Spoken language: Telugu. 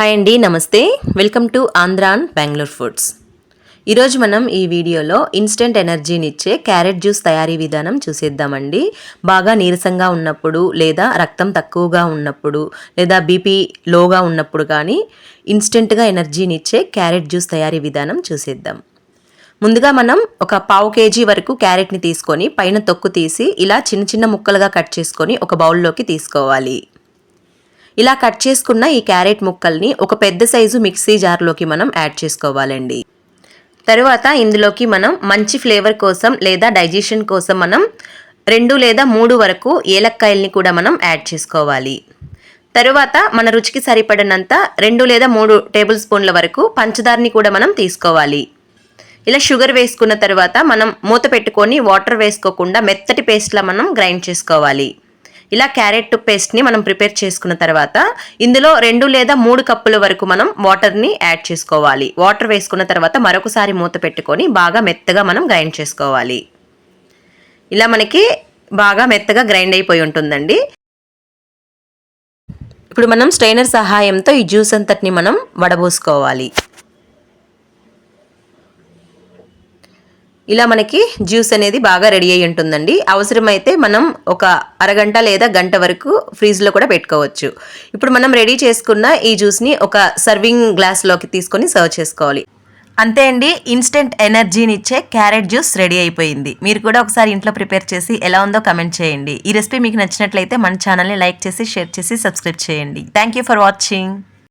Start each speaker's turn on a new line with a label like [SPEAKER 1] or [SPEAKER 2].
[SPEAKER 1] హాయ్ అండి నమస్తే. వెల్కమ్ టు ఆంధ్రాన్ బెంగళూరు ఫుడ్స్ ఈరోజు మనం ఈ వీడియోలో ఇన్స్టెంట్ ఎనర్జీని ఇచ్చే క్యారెట్ జ్యూస్ తయారీ విధానం చూసేద్దామండి. బాగా నీరసంగా ఉన్నప్పుడు లేదా రక్తం తక్కువగా ఉన్నప్పుడు లేదా బీపీ లోగా ఉన్నప్పుడు కానీ ఇన్స్టెంట్గా ఎనర్జీని ఇచ్చే క్యారెట్ జ్యూస్ తయారీ విధానం చూసేద్దాం. ముందుగా మనం ఒక పావు కేజీ వరకు క్యారెట్ని తీసుకొని పైన తొక్కు తీసి ఇలా చిన్న చిన్న ముక్కలుగా కట్ చేసుకొని ఒక బౌల్లోకి తీసుకోవాలి. ఇలా కట్ చేసుకున్న ఈ క్యారెట్ ముక్కల్ని ఒక పెద్ద సైజు మిక్సీ జార్లోకి మనం యాడ్ చేసుకోవాలండి. తరువాత ఇందులోకి మనం మంచి ఫ్లేవర్ కోసం లేదా డైజెషన్ కోసం మనం రెండు లేదా మూడు వరకు ఏలక్కాయల్ని కూడా మనం యాడ్ చేసుకోవాలి. తరువాత మన రుచికి సరిపడినంత రెండు లేదా మూడు టేబుల్ స్పూన్ల వరకు పంచదారని కూడా మనం తీసుకోవాలి. ఇలా షుగర్ వేసుకున్న తర్వాత మనం మూత పెట్టుకొని వాటర్ వేసుకోకుండా మెత్తటి పేస్ట్లా మనం గ్రైండ్ చేసుకోవాలి. ఇలా క్యారెట్ పేస్ట్ని మనం ప్రిపేర్ చేసుకున్న తర్వాత ఇందులో రెండు లేదా మూడు కప్పుల వరకు మనం వాటర్ని యాడ్ చేసుకోవాలి. వాటర్ వేసుకున్న తర్వాత మరొకసారి మూత పెట్టుకొని బాగా మెత్తగా మనం గ్రైండ్ చేసుకోవాలి. ఇలా మనకి బాగా మెత్తగా గ్రైండ్ అయిపోయి ఉంటుందండి. ఇప్పుడు మనం స్ట్రైనర్ సహాయంతో ఈ జ్యూస్ అంతటిని మనం వడబోసుకోవాలి. ఇలా మనకి జ్యూస్ అనేది బాగా రెడీ అయి ఉంటుందండి. అవసరమైతే మనం ఒక అరగంట లేదా గంట వరకు ఫ్రీజ్లో కూడా పెట్టుకోవచ్చు. ఇప్పుడు మనం రెడీ చేసుకున్న ఈ జ్యూస్ని ఒక సర్వింగ్ గ్లాస్లోకి తీసుకొని సర్వ్ చేసుకోవాలి. అంతే అండి ఇన్స్టెంట్ ఎనర్జీని ఇచ్చే క్యారెట్ జ్యూస్ రెడీ అయిపోయింది. మీరు కూడా ఒకసారి ఇంట్లో ప్రిపేర్ చేసి ఎలా ఉందో కమెంట్ చేయండి. ఈ రెసిపీ మీకు నచ్చినట్లయితే మన ఛానల్ని లైక్ చేసి షేర్ చేసి సబ్స్క్రైబ్ చేయండి. Thank you for watching.